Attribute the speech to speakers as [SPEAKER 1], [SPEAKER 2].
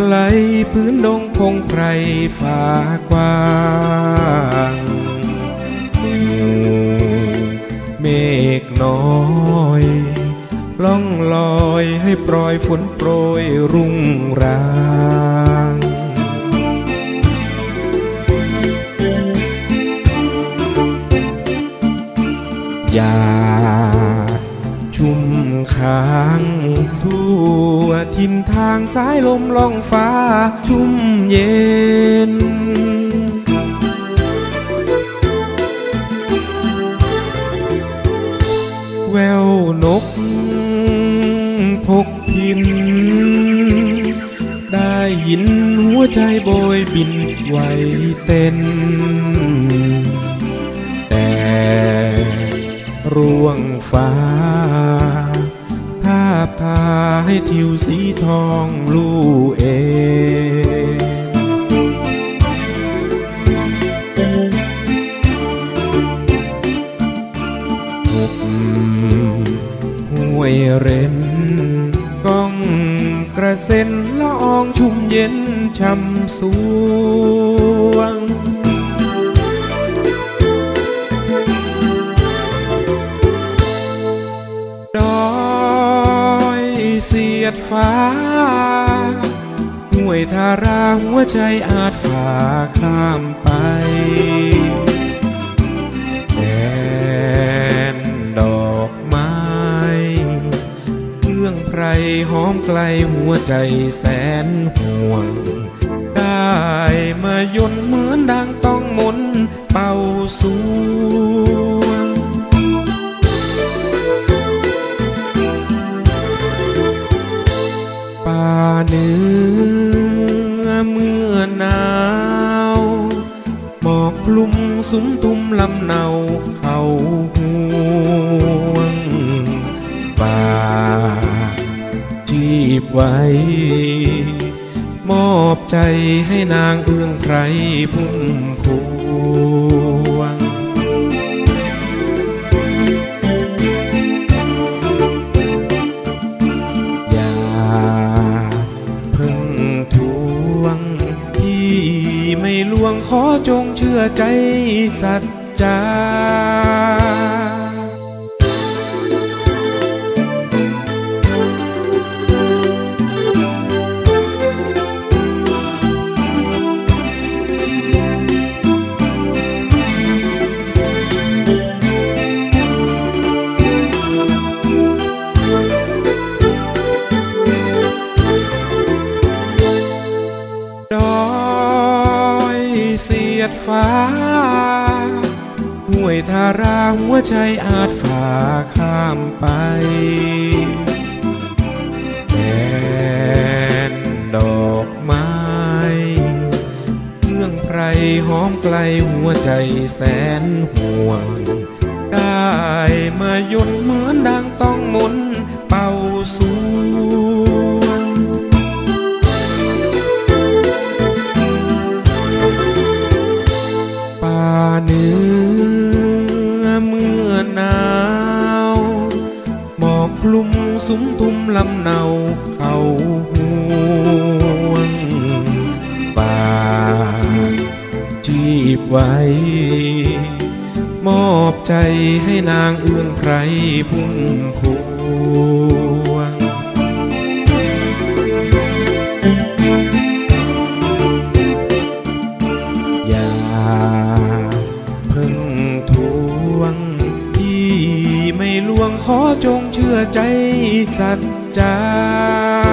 [SPEAKER 1] ไกลพื้นดงพงไพรฟ้ากว้างเมฆน้อยล่องลอยให้ปล่อยฝนโปรยรุ่งรางอยาชุ่มค้าง วทินทางสายลมล่องฟ้าชุ่มเย็นแววนกพกพิน ได้ยินหัวใจโบยบินไหวเต้น แต่ร่วงฟ้า บทาให้ทิวสีทองลู่เองหุบห้วยเร็นก้องกระเซ็นละอองชุ่มเย็นช่ำสวง ยดฟ้าห่วยทาราหัวใจอาจฝ่าข้ามไปแดนดอกไม้เพื่องไพรหอมไกลหัวใจแสนห่วง ได้มายนเหมือนดังต้องมนเป่าสู สุมทุมลำเนาเขาห่วงป่าจีบไว้ มอบใจให้นางเอื้องไพรพุ่มพว ขอจงเชื่อใจสัจจาดอยเสียด ฟ้า ห่วยทาราหัวใจอาจฝ่าข้ามไปแดนดอกไม้เพื่องไพรหอมไกลหัวใจแสนห่วง ได้มายนเหมือนดังต้องมนเป่าสู หนาวหมอกคลุมสุมทุมลำเนาเขาห่วงป่าจีบไว้ มอบใจให้นางเอื้องไพรพุ่มพว ขอจงเชื่อใจสัจจา